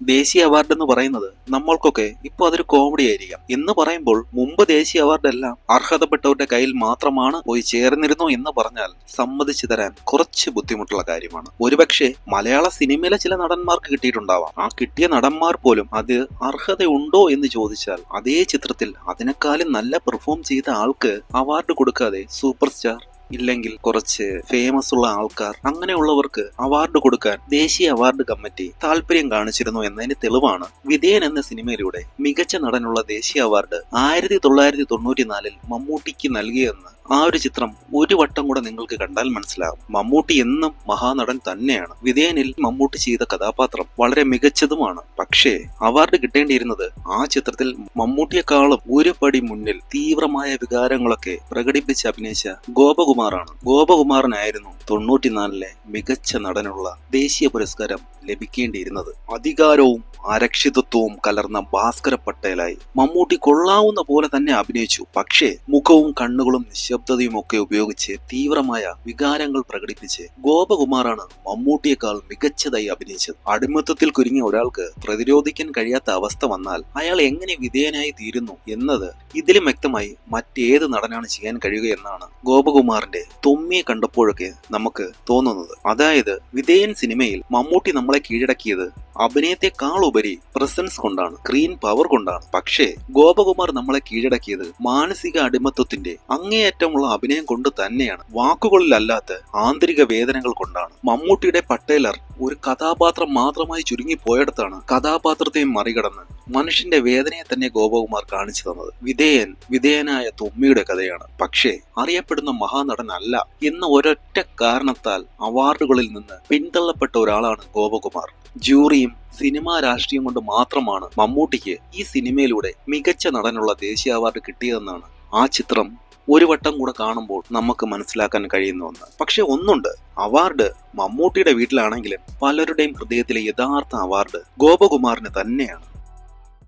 ദേശീയ അവാർഡ് എന്ന് പറയുന്നത് നമ്മൾക്കൊക്കെ ഇപ്പൊ അതൊരു കോമഡി ആയിരിക്കാം. എന്ന് പറയുമ്പോൾ മുമ്പ് ദേശീയ അവാർഡ് എല്ലാം അർഹതപ്പെട്ടവരുടെ കയ്യിൽ മാത്രമാണ് പോയി ചേർന്നിരുന്നു എന്ന് പറഞ്ഞാൽ സമ്മതിച്ചു തരാൻ കുറച്ച് ബുദ്ധിമുട്ടുള്ള കാര്യമാണ്. ഒരുപക്ഷെ മലയാള സിനിമയിലെ ചില നടന്മാർക്ക് കിട്ടിയിട്ടുണ്ടാവാം. ആ കിട്ടിയ നടന്മാർ പോലും അത് അർഹതയുണ്ടോ എന്ന് ചോദിച്ചാൽ അതേ ചിത്രത്തിൽ അതിനേക്കാളും നല്ല പെർഫോം ചെയ്ത ആൾക്ക് അവാർഡ് കൊടുക്കാതെ സൂപ്പർ സ്റ്റാർ ഇല്ലെങ്കിൽ കുറച്ച് ഫേമസ് ഉള്ള ആൾക്കാർ അങ്ങനെയുള്ളവർക്ക് അവാർഡ് കൊടുക്കാൻ ദേശീയ അവാർഡ് കമ്മിറ്റി താല്പര്യം കാണിച്ചിരുന്നു എന്നതിന് തെളിവാണ്. വിധേയൻ എന്ന സിനിമയിലൂടെ മികച്ച നടനുള്ള ദേശീയ അവാർഡ് ആയിരത്തി തൊള്ളായിരത്തി തൊണ്ണൂറ്റിനാലിൽ മമ്മൂട്ടിക്ക് നൽകിയെന്ന് ആ ഒരു ചിത്രം ഒരു വട്ടം കൂടെ നിങ്ങൾക്ക് കണ്ടാൽ മനസ്സിലാകും. മമ്മൂട്ടി എന്നും മഹാനടൻ തന്നെയാണ്. വിധേയനിൽ മമ്മൂട്ടി ചെയ്ത കഥാപാത്രം വളരെ മികച്ചതുമാണ്. പക്ഷേ അവാർഡ് കിട്ടേണ്ടിയിരുന്നത് ആ ചിത്രത്തിൽ മമ്മൂട്ടിയെക്കാളും ഒരു പടി മുന്നിൽ തീവ്രമായ വികാരങ്ങളൊക്കെ പ്രകടിപ്പിച്ച് അഭിനയിച്ച ഗോപകുമാറാണ്. ഗോപകുമാറിനായിരുന്നു തൊണ്ണൂറ്റിനാലിലെ മികച്ച നടനുള്ള ദേശീയ പുരസ്കാരം ലഭിക്കേണ്ടിയിരുന്നത്. അധികാരവും അരക്ഷിതത്വവും കലർന്ന ഭാസ്കര പട്ടേലായി. മമ്മൂട്ടി കൊള്ളാവുന്ന പോലെ തന്നെ അഭിനയിച്ചു. പക്ഷേ മുഖവും കണ്ണുകളും നിശബ്ദതയും ഒക്കെ ഉപയോഗിച്ച് തീവ്രമായ വികാരങ്ങൾ പ്രകടിപ്പിച്ച് ഗോപകുമാറാണ് മമ്മൂട്ടിയേക്കാൾ മികച്ചതായി അഭിനയിച്ചത്. അടിമത്തത്തിൽ കുരുങ്ങിയ ഒരാൾക്ക് പ്രതിരോധിക്കാൻ കഴിയാത്ത അവസ്ഥ വന്നാൽ അയാൾ എങ്ങനെ വിധേയനായി തീരുന്നു എന്നത് ഇതിലും വ്യക്തമായി മറ്റേത് നടനാണ് ചെയ്യാൻ കഴിയുക എന്നാണ് ഗോപകുമാറിന്റെ തൊമ്മിയെ കണ്ടപ്പോഴൊക്കെ നമുക്ക് തോന്നുന്നത്. അതായത് വിധേയൻ സിനിമയിൽ മമ്മൂട്ടി നമ്മളെ കീഴടക്കിയത് അഭിനയത്തെക്കാൾ ഉപരി പ്രസൻസ് കൊണ്ടാണ് സ്ക്രീൻ പവർ കൊണ്ടാണ്. പക്ഷേ ഗോപകുമാർ നമ്മളെ കീഴടക്കിയത് മാനസിക അടിമത്വത്തിന്റെ അങ്ങേയറ്റമുള്ള അഭിനയം കൊണ്ട് തന്നെയാണ്. വാക്കുകളിലല്ലാത്ത ആന്തരിക വേദനകൾ കൊണ്ടാണ്. മമ്മൂട്ടിയുടെ പട്ടേലർ ഒരു കഥാപാത്രം മാത്രമായി ചുരുങ്ങി പോയടത്താണ് കഥാപാത്രത്തെ മറികടന്ന് മനുഷ്യന്റെ വേദനയെ തന്നെ ഗോപകുമാർ കാണിച്ചു തന്നത്. വിധേയൻ വിധേയനായ തുമ്മിയുടെ കഥയാണ്. പക്ഷേ അറിയപ്പെടുന്ന മഹാനടൻ അല്ല എന്ന ഒരൊറ്റ കാരണത്താൽ അവാർഡുകളിൽ നിന്ന് പിന്തള്ളപ്പെട്ട ഒരാളാണ് ഗോപകുമാർ. ജൂറിയും സിനിമാ രാഷ്ട്രീയം കൊണ്ട് മാത്രമാണ് മമ്മൂട്ടിക്ക് ഈ സിനിമയിലൂടെ മികച്ച നടനുള്ള ദേശീയ അവാർഡ് കിട്ടിയതെന്നാണ് ആ ചിത്രം ഒരു വട്ടം കൂടെ കാണുമ്പോൾ നമുക്ക് മനസ്സിലാക്കാൻ കഴിയുന്ന ഒന്ന്. പക്ഷെ ഒന്നുണ്ട്. അവാർഡ് മമ്മൂട്ടിയുടെ വീട്ടിലാണെങ്കിലും പലരുടെയും ഹൃദയത്തിലെ യഥാർത്ഥ അവാർഡ് ഗോപകുമാറിന് തന്നെയാണ്.